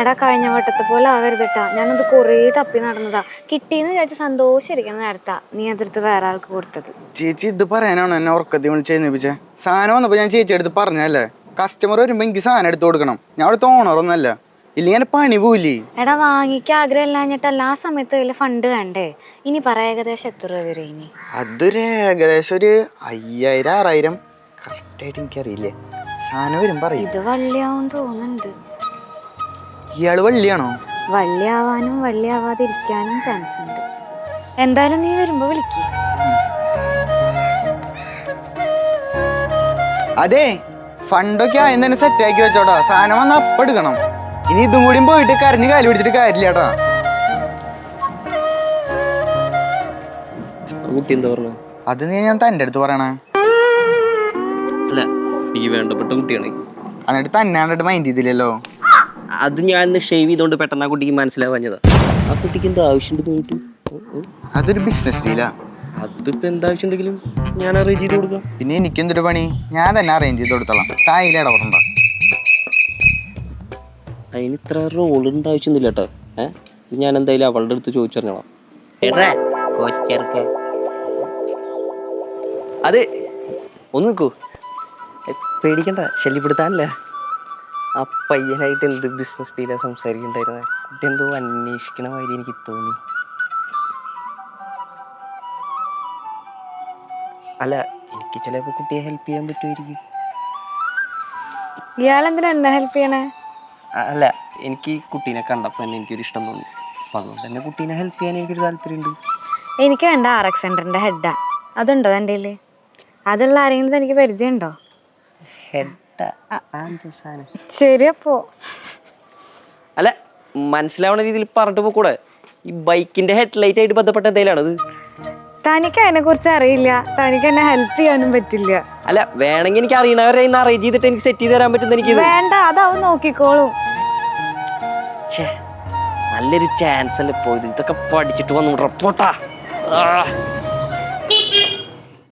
എടാ കഴിഞ്ഞ വട്ടത്തെ പോലെ ആവരുതട്ടാ. ഞാനത് കുറേ തപ്പി നടന്നതാ. കിട്ടിയെന്ന് വിചാരിച്ച് സന്തോഷിരിക്കുന്ന നേരത്താ നീ അതെടുത്ത് വേറെ ആൾക്ക് കൊടുത്തത്. ചേച്ചി ഇത് പറയാനാണ് എന്നെ ഉറക്കത്തിൽ വിളിച്ച് എഴുന്നേപ്പിച്ചേ? സാധനം വന്നപ്പോൾ ഞാൻ ചേച്ചി അടുത്ത് പറഞ്ഞല്ലേ കസ്റ്റമർ വരുമ്പോൾ എനിക്ക് സാധനം എടുത്ത് കൊടുക്കണം. ഞാൻ അവിടുത്തെ ഓണറൊന്നല്ല ഇല്ലെങ്കിൽ പണി പോയില്ലേ എടാ വാങ്ങിക്കാൻ ആഗ്രഹം ഇല്ലാഞ്ഞിട്ടല്ല ആ സമയത്ത് കയ്യിൽ ഫണ്ട് വേണ്ടേ? ഇനി പറ ഏകദേശം എത്ര രൂപ വരും ഇനി? അതൊരു ഏകദേശം ഒരു അയ്യായിരം ആറായിരം. കറക്റ്റായിട്ട് എനിക്കറിയില്ലേ. സാധനം വരും പറയും. ഇത് വള്ളിയാവും തോന്നുന്നുണ്ട്. ഇയാൾ വള്ളിയാണോ? വള്ളിയാവാനും വള്ളിയാവാതിരിക്കാനും ചാൻസ് ഉണ്ട് എന്തായാലും നീ വരുമ്പോ വിളിക്ക്. അതെ ഫണ്ടൊക്കെ ആയെന്ന് തന്നെ സെറ്റ് ആക്കി വെച്ചോടാ. സാധനം വന്ന് അപ്പെടുക്കണം. ഇനി ഇതും കൂടി പോയിട്ട് കരഞ്ഞ് കാലി പിടിച്ചിട്ട് കാര്യമില്ല കേട്ടാ ആ കുട്ടി എന്താ പറഞ്ഞു? അത് നീ ഞാൻ തന്റെ അടുത്ത് പറയണേ. അല്ല ഈ വേണ്ടപ്പെട്ട കുട്ടിയാണ്. എന്നിട്ട് തന്നെ മൈൻഡ് ചെയ്തില്ലല്ലോ. അത് ഞാൻ ഇന്ന് ഷേവ് ചെയ്തോണ്ട് പെട്ടെന്ന് ആ കുട്ടിക്ക് മനസ്സിലാവാഞ്ഞതാ. ആ കുട്ടിക്ക് എന്താ ആവശ്യമുണ്ട് പോയിട്ട് അതൊരു ബിസിനസ് ഡീലാ അതിപ്പോ എന്താ ആവശ്യമുണ്ടെങ്കിലും ഞാൻ അറേഞ്ച് ചെയ്ത് കൊടുക്കാം. പിന്നെ എനിക്ക് എന്തൊരു പണി? ഞാൻ തന്നെ അറേഞ്ച് ചെയ്ത് കൊടുത്തോളാം. തായില ഇടപെടണ്ട. അതിന് ഇത്ര റോൾ ഉണ്ട് ആവശ്യമൊന്നുമില്ല കേട്ടോ ഏഹ് ഇത് ഞാൻ എന്തായാലും അവളുടെ അടുത്ത് ചോദിച്ചറിഞ്ഞോളാം. അതെ ഒന്ന് നിൽക്കൂ. പേടിക്കണ്ട ശല്യപ്പെടുത്താനല്ല. ആ പയ്യനായിട്ട് എന്ത് ബിസിനസ് ഡീലാണ് സംസാരിക്കുന്നുണ്ടായിരുന്നത് കുട്ടി എന്തോ അന്വേഷിക്കണ മാതിരി എനിക്ക് തോന്നി. അല്ല എനിക്ക് ചിലപ്പോൾ കുട്ടിയെ ഹെൽപ്പ് ചെയ്യാൻ പറ്റുമായിരിക്കും. ഇയാളെന്തിനാ എന്നെ ഹെൽപ്പ് ചെയ്യണേ? അല്ല എനിക്ക് കുട്ടീനെ കണ്ടപ്പോൾ തന്നെ എനിക്കൊരു ഇഷ്ടം തോന്നി. അപ്പം അതുകൊണ്ട് തന്നെ കുട്ടീനെ ഹെൽപ്പ് ചെയ്യാൻ എനിക്കൊരു താല്പര്യമുണ്ട് എനിക്ക് വേണ്ട ആർ എക്സ് സെന്ററിന്റെ ഹെഡാ അതുണ്ടോ എന്റെ അതുള്ള ആരെങ്കിലും എനിക്ക് പരിചയമുണ്ടോ? ഹെഡ ശരി അപ്പോ അല്ല മനസ്സിലാവുന്ന രീതിയിൽ പറഞ്ഞിട്ട് പോകൂടെ ഈ ബൈക്കിന്റെ ഹെഡ്ലൈറ്റ് ആയിട്ട് ബന്ധപ്പെട്ട എന്തെങ്കിലും ഇത്? തനിക്ക് അതിനെ കുറിച്ച് അറിയില്ല. തനിക്ക് എന്നെ ഹെൽപ്പ് ചെയ്യാനും പറ്റില്ല. അല്ല വേണമെങ്കിൽ എനിക്ക് അറിയണവരെ ഇന്ന് അറേഞ്ച് ചെയ്തിട്ട് എനിക്ക് സെറ്റ് ചെയ്ത് തരാൻ പറ്റുന്ന എനിക്ക് വേണ്ട അതാവും നോക്കിക്കോളും. നല്ലൊരു ചാൻസ് അല്ലേ പോയത് ഇതൊക്കെ പഠിച്ചിട്ട് വന്നു പോട്ടാ.